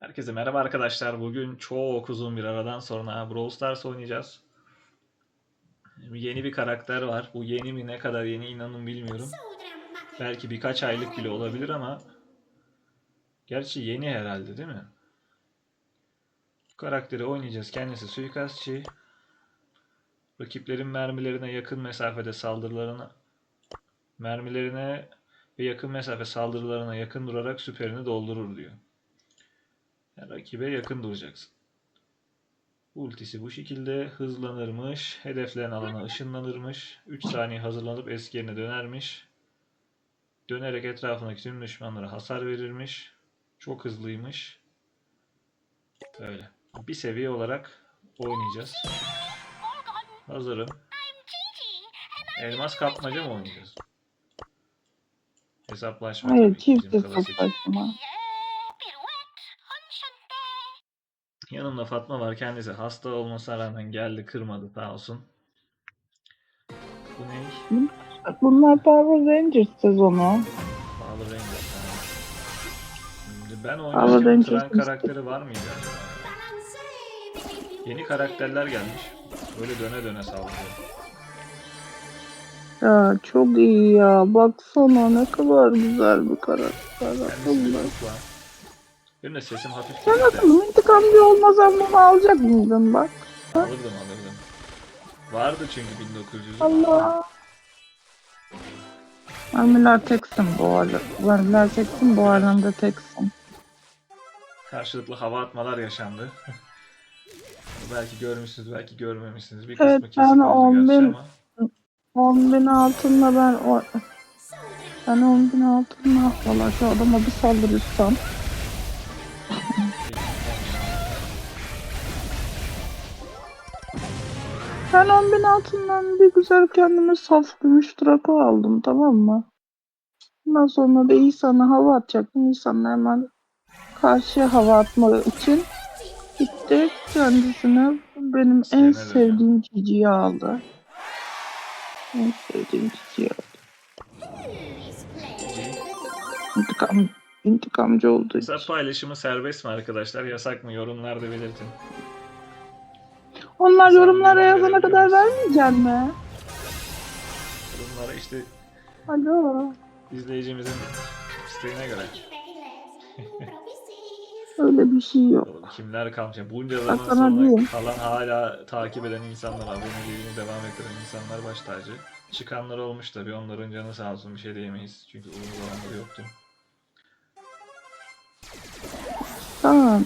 Herkese merhaba arkadaşlar. Bugün çok uzun bir aradan sonra Brawl Stars oynayacağız. Yeni bir karakter var. Bu yeni mi ne kadar yeni inanın bilmiyorum. Belki birkaç aylık bile olabilir ama gerçi yeni herhalde değil mi? Bu karakteri oynayacağız. Kendisi suikastçı. Rakiplerin mermilerine yakın mesafede saldırılarına mermilerine ve yakın mesafe saldırılarına yakın durarak süperini doldurur diyor. Yani rakibe yakın duracaksın. Ultisi bu şekilde hızlanırmış. Hedeflerin alana ışınlanırmış. 3 saniye hazırlanıp eski yerine dönermiş. Dönerek etrafındaki tüm düşmanlara hasar verirmiş. Çok hızlıymış. Böyle. Bir seviye olarak oynayacağız. Hazırım. Elmas kapmaca mı oynayacağız? Hesaplaşma Hayır tabii ki çift bizim klasik. hesaplaşma. Yanımda Fatma var. Kendisi hasta olmasına rağmen geldi kırmadı sağ olsun. Bu ne? Bunlar Power Rangers sezonu. Pahalı Rangers. ha. Şimdi ben Power oynarken Tran karakteri var mıydı acaba? Yeni karakterler gelmiş. Böyle döne döne saldırıyor. Ya çok iyi ya. Baksana ne kadar güzel bir karakter. Kendisi çok var. Benim de sesim hafif Sen nasıl intikamcı olmasan bunu alacak mıydın bak? Alırdım alırdım. Vardı çünkü 1900. Allah. Mermiler teksin bu arada. Mermiler teksin bu arada teksin. Karşılıklı hava atmalar yaşandı. belki görmüşsünüz, belki görmemişsiniz. Bir Evet, kısmı kesik ben oldu 10 gerçi bin- ama. 10 bin altınla ben o... Ben 10 bin altınla valla şu adama bir saldırırsam. Ben 10 bin altından bir güzel kendime saf gümüş trako aldım tamam mı? Ondan sonra da İhsan'a hava atacaktım. İhsan da hemen karşıya hava atma için gitti. Kendisine benim en sevdiğim ciciyi aldı. En sevdiğim ciciyi aldı. İntikam, intikamcı için. Hesap paylaşımı serbest mi arkadaşlar? Yasak mı? Yorumlarda belirtin. Onlar yorumlara yorum yazana kadar vermeyecek mi? Yorumlara işte Alo. izleyicimizin isteğine göre. Öyle bir şey yok. Oğlum Kimler kalmış? Yani bunca zaman sonra diyeyim. kalan hala takip eden insanlar, aboneliğini devam ettiren insanlar baş tacı. Çıkanlar olmuş tabii. Onların canı sağ olsun bir şey diyemeyiz. Çünkü uzun zamandır yoktu. Tamam.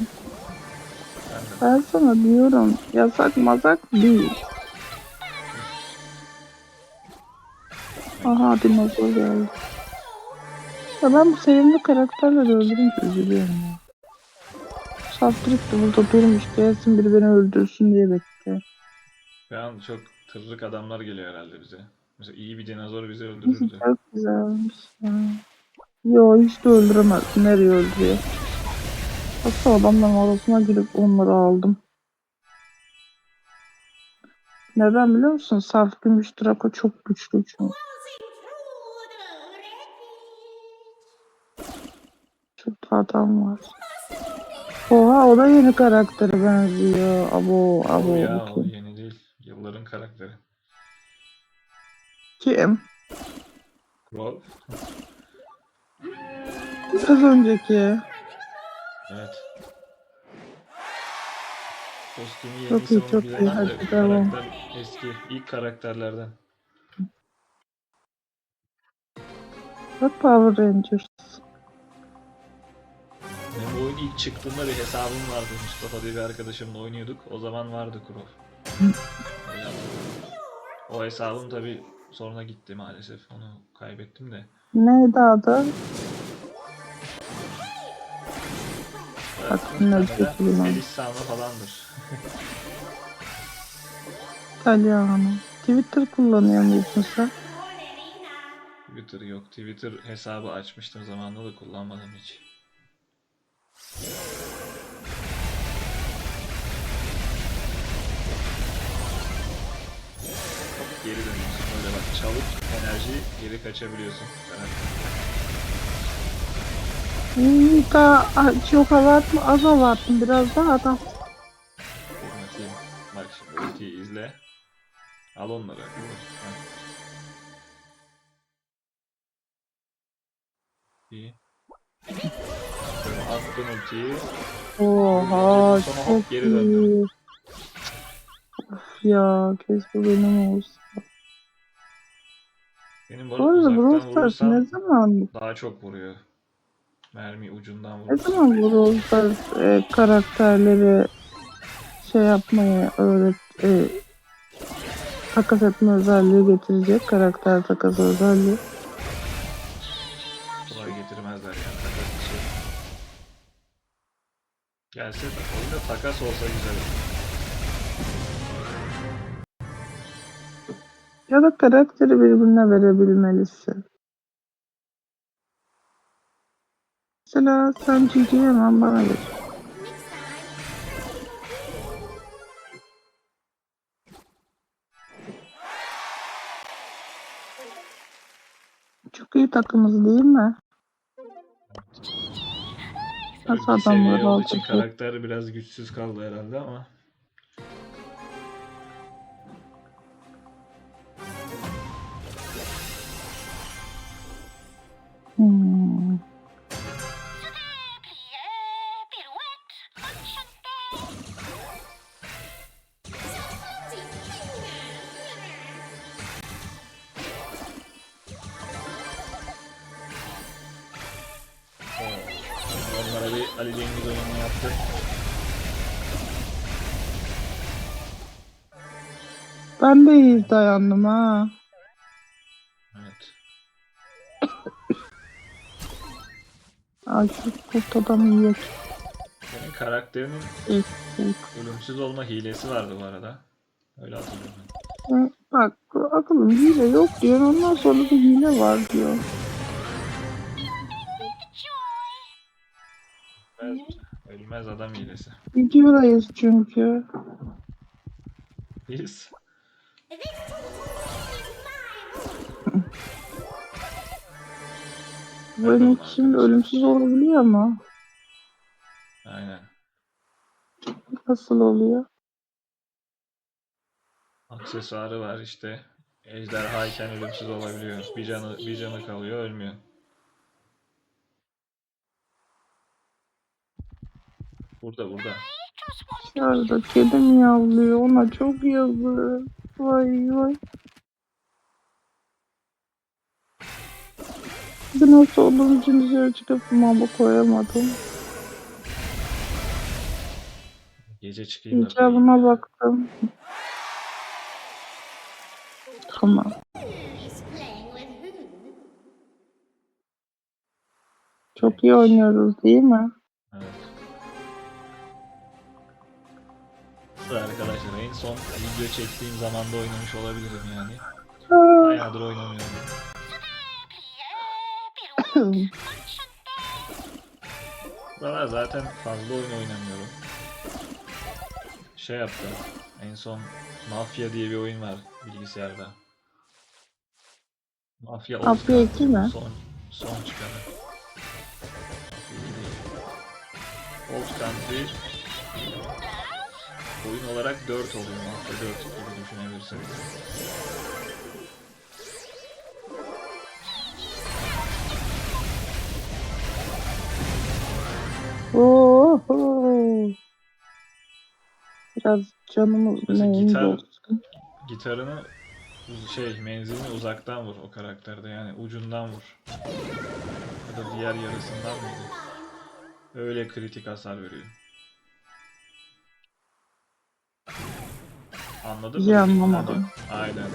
Ben de. Sana diyorum yasak mazak değil. Aha dinozor geldi. Ya ben bu sevimli karakterleri öldürünce üzülüyorum ya. Saftirik de burada durmuş gelsin biri beni öldürsün diye bekliyor. An çok tırrık adamlar geliyor herhalde bize. Mesela iyi bir dinozor bizi Çok öldürürdü. güzelmiş ya. Yo hiç de öldüremez. Nereye öldürüyor? Hatta adamların arasına girip onları aldım. Neden biliyor musun? Saf gümüş Draco çok güçlü çünkü. Çok da adam var. Oha o da yeni karaktere benziyor. Abo O abo. ya o yeni değil. Yılların karakteri. Kim? Crow. Az önceki. Evet. Kostümü yeni Çok iyi, çok iyi. Hadi bu devam. karakter eski. ilk karakterlerden. Bak Power Rangers. Benim bu oyun ilk çıktığında bir hesabım vardı. Mustafa diye bir arkadaşımla oynuyorduk. O zaman vardı hatırlıyorum. O hesabım tabi sonra gitti maalesef. Onu kaybettim de. Neydi adı? Çekeyim abi. Elis Sağma falandır. İtalyanı. Twitter kullanıyor muydun sen? Twitter yok. Twitter hesabı açmıştım zamanında da kullanmadım hiç. Geri dönüyorsun. Böyle bak çalıp enerji geri kaçabiliyorsun. Karakter. Daha çok hava atma, az hava attım. Biraz daha adam. Benim atayım. Bak şimdi ultiyi izle. Al onları. İyi. Böyle attın ultiyi. Oha Sonra hop çok geri döndüm. iyi. Of ya keşke benim olsa. Benim bu arada Brawl Stars ne zaman daha çok vuruyor. Mermi ucundan ne zaman Brawl Stars e, karakterleri şey yapmayı öğret e, takas etme özelliği getirecek karakter takas özelliği. Kolay getirmezler yani takas bir şey. Gelse de oyunda takas olsa güzel olur. Ya da karakteri birbirine verebilmelisin. Mesela sen Cici hemen bana ver. Çok iyi takımız değil mi? Nasıl adamlar aldı? karakter biraz güçsüz kaldı herhalde ama Ali Cengiz oyunu yaptı. Ben de iyi dayandım ha. Evet. Ay kurt adam iyi. Senin karakterinin iyi. ölümsüz olma hilesi vardı bu arada. Öyle hatırlıyorum ben. Bak akılım hile yok diyor. Ondan sonra da hile var diyor. Ölmez adam hilesi. Videodayız çünkü. Biz Benim arkadaşlar. ölümsüz olabiliyor ama aynen. nasıl oluyor? Aksesuarı var işte. Ejderhayken ölümsüz olabiliyor. Bir canı bir canı kalıyor, ölmüyor. Burada burada. Dışarıda kedi miyavlıyor. Ona çok yazık. Vay vay. Bir nasıl olduğum için dışarı çıkıp mama koyamadım. Gece çıkayım da İcabına baktım. Tamam. Çok iyi oynuyoruz değil mi? Dur arkadaşlar en son video çektiğim zamanda oynamış olabilirim yani. Aa, Bayağıdır oynamıyorum. Buralar zaten fazla oyun oynamıyorum. Şey yaptım. En son Mafya diye bir oyun var bilgisayarda. Mafya Mafya Country. iki mi? Son, son çıkanı. Old Country oyun olarak 4 oluyor. Mafya 4 gibi düşünebilirsiniz. Oo. Biraz canımız Mesela gitar- olsun. Gitarını şey menzilini uzaktan vur o karakterde yani ucundan vur. Ya da diğer yarısından mıydı? Öyle kritik hasar veriyor. Anladın İyi mı? anlamadım. Ha, Aynen.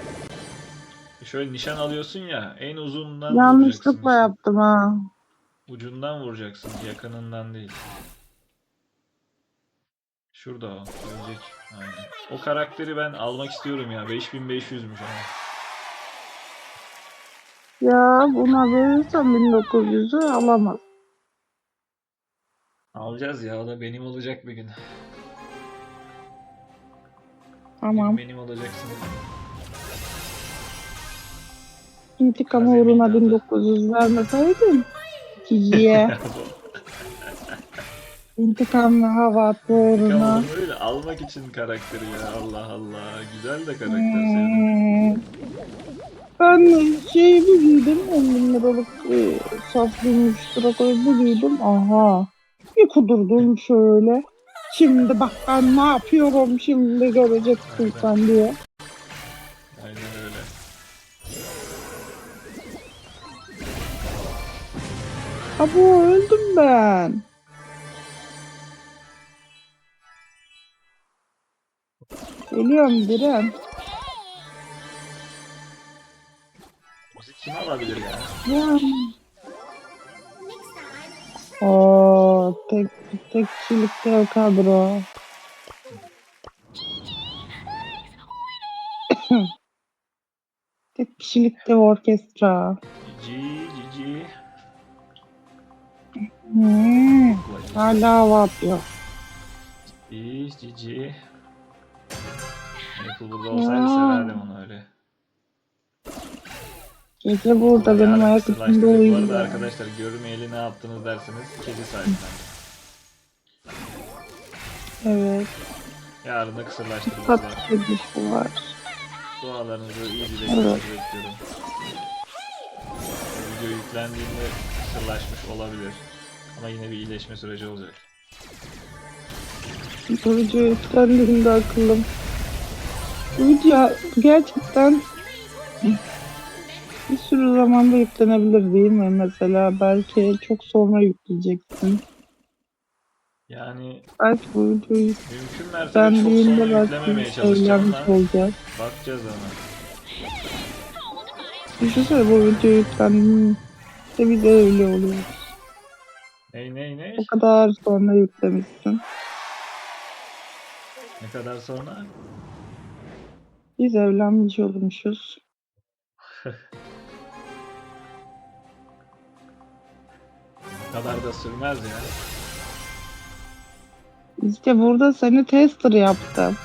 Şöyle nişan alıyorsun ya en uzundan Yanlışlıkla vuracaksın yaptım ha. Ucundan vuracaksın yakınından değil. Şurada o. Görecek. Aynen. O karakteri ben almak istiyorum ya. 5500'müş ama. Ya buna verirsen 1900'ü alamaz. Alacağız ya o da benim olacak bir gün. Tamam. Benim, benim olacaksın. İntikam uğruna adı. 1900 vermeseydin. Ciciye. İntikamla hava atma uğruna. Öyle almak için karakteri ya Allah Allah. Güzel de karakter sevdim. Hmm. Ben şeyi bir giydim. 10 bin liralık e, saf gümüş trakoyu bir giydim. Aha. Bir kudurdum şöyle. Şimdi bak ben ne yapıyorum şimdi göreceksin sen diye. Aynen öyle. Abo öldüm ben. Geliyorum Diren. Bizi kim alabilir ya? Ya. Oo, tek tek kişilikte o kadro. tek kişilikte orkestra. Cici. Hmm, hala hava atıyor. Cici cici. Apple burada olsaydı severdim onu öyle. Gece burada benim ayak üstünde Bu uyuyor. arada arkadaşlar görmeyeli ne yaptınız derseniz kedi sahiplendim. Evet. Yarın da kısırlaştırdık. Tatlı var. bir şey var. Dualarınızı iyi dileklerinizi Evet. bekliyorum. Video yüklendiğinde kısırlaşmış olabilir. Ama yine bir iyileşme süreci olacak. Bu video yüklendiğinde akıllım. Bu video gerçekten bir sürü zamanda yüklenebilir değil mi? Mesela belki çok sonra yükleyeceksin. Yani Belki bu videoyu mümkün mertebe çok sonra yüklememeye belki çalışacağım da olacak. bakacağız ama. Düşünsene bu video yüklendiğinde biz de öyle oluyoruz. Ney ney ney? O kadar sonra yüklemişsin. Ne kadar sonra? Biz evlenmiş olmuşuz. kadar da sürmez ya. İşte burada seni tester yaptım.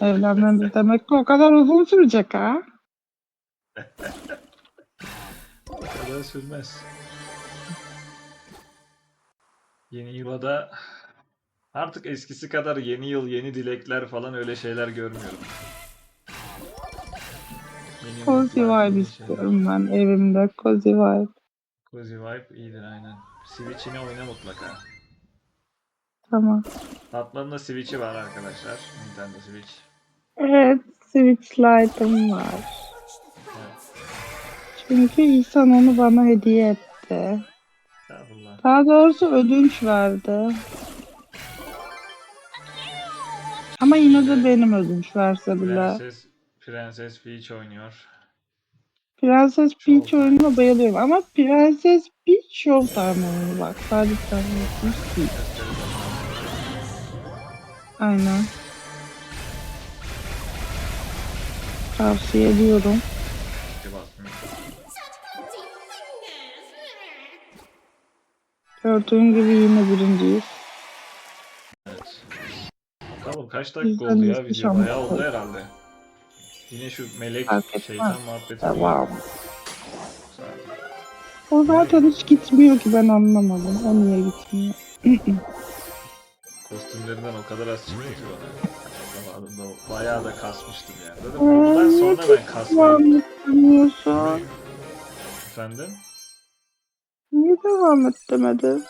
Evlenmemiz demek ki o kadar uzun sürecek ha. Bu kadar sürmez. Yeni yıla da artık eskisi kadar yeni yıl, yeni dilekler falan öyle şeyler görmüyorum. Yeni Cozy vibe istiyorum ben evimde. Cozy vibe. Cozy vibe iyidir aynen. Switch'ini oyna mutlaka. Tamam. Tatlı'nın da Switch'i var arkadaşlar. Nintendo Switch. Evet. Switch Lite'ım var. Evet. Çünkü İhsan onu bana hediye etti. Estağfurullah. Daha doğrusu ödünç verdi. Ama yine de benim ödünç verse bile. Prenses, Prenses Peach oynuyor. Prenses Peach oyununa bayılıyorum ama Prenses Peach Showtime oyunu bak. Sadece Prenses Peach. Aynen. Tavsiye ediyorum. Gördüğün gibi yine birinciyiz. Evet. Tamam kaç dakika oldu ya video? Bayağı oldu herhalde. Yine şu melek Fark etmez. şeytan muhabbeti. Güzel. O zaten hiç gitmiyor ki ben anlamadım. O niye gitmiyor? Kostümlerinden o kadar az çıktı ki bana. Zamanında bayağı da kasmıştım yani. Zaten buradan sonra ben kasmayı... Devam etmiyorsun. Efendim? Niye devam et demedin?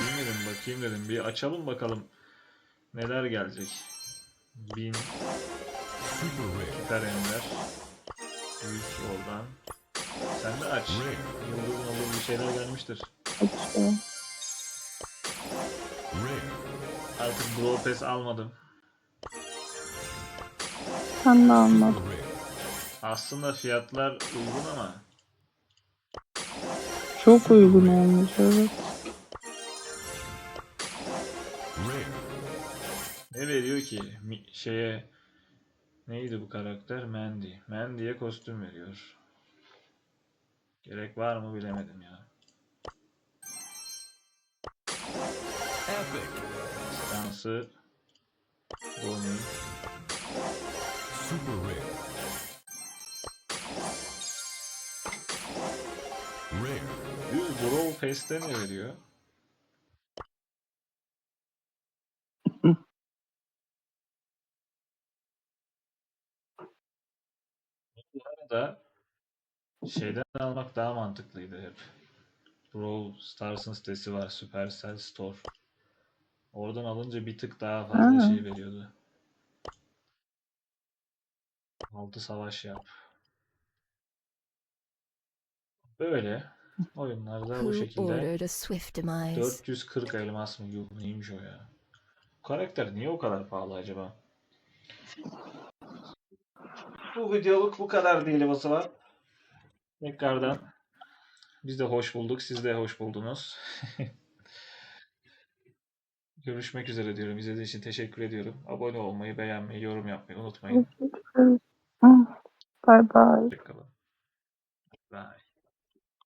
Bilmedim bakayım dedim. Bir açalım bakalım neler gelecek. Bin Süper Ender. Büyük oradan. Sen de aç. Yıldızın olur bir şeyler gelmiştir. İşte. Artık Brawl Pass almadım. Sen de anladın. Aslında fiyatlar uygun ama Çok uygun olmuş evet. ne veriyor ki şeye neydi bu karakter? Mandy. Mandy'ye kostüm veriyor. Gerek var mı bilemedim ya. Stansı Bonnie Düz Brawl Fest'e ne veriyor? Arada şeyden almak daha mantıklıydı hep. Brawl Stars'ın sitesi var. Supercell Store. Oradan alınca bir tık daha fazla Ha. şey veriyordu. Altı savaş yap. Böyle. Oyunlarda bu şekilde. ordered a swift demise? 440 elmas mı? Yuh neymiş o ya? Bu karakter niye o kadar pahalı acaba? Bu videoluk bu kadar diyelim o zaman. Tekrardan biz de hoş bulduk. Siz de hoş buldunuz. Görüşmek üzere diyorum. İzlediğiniz için teşekkür ediyorum. Abone olmayı, beğenmeyi, yorum yapmayı unutmayın. Bye bye. Hoşçakalın.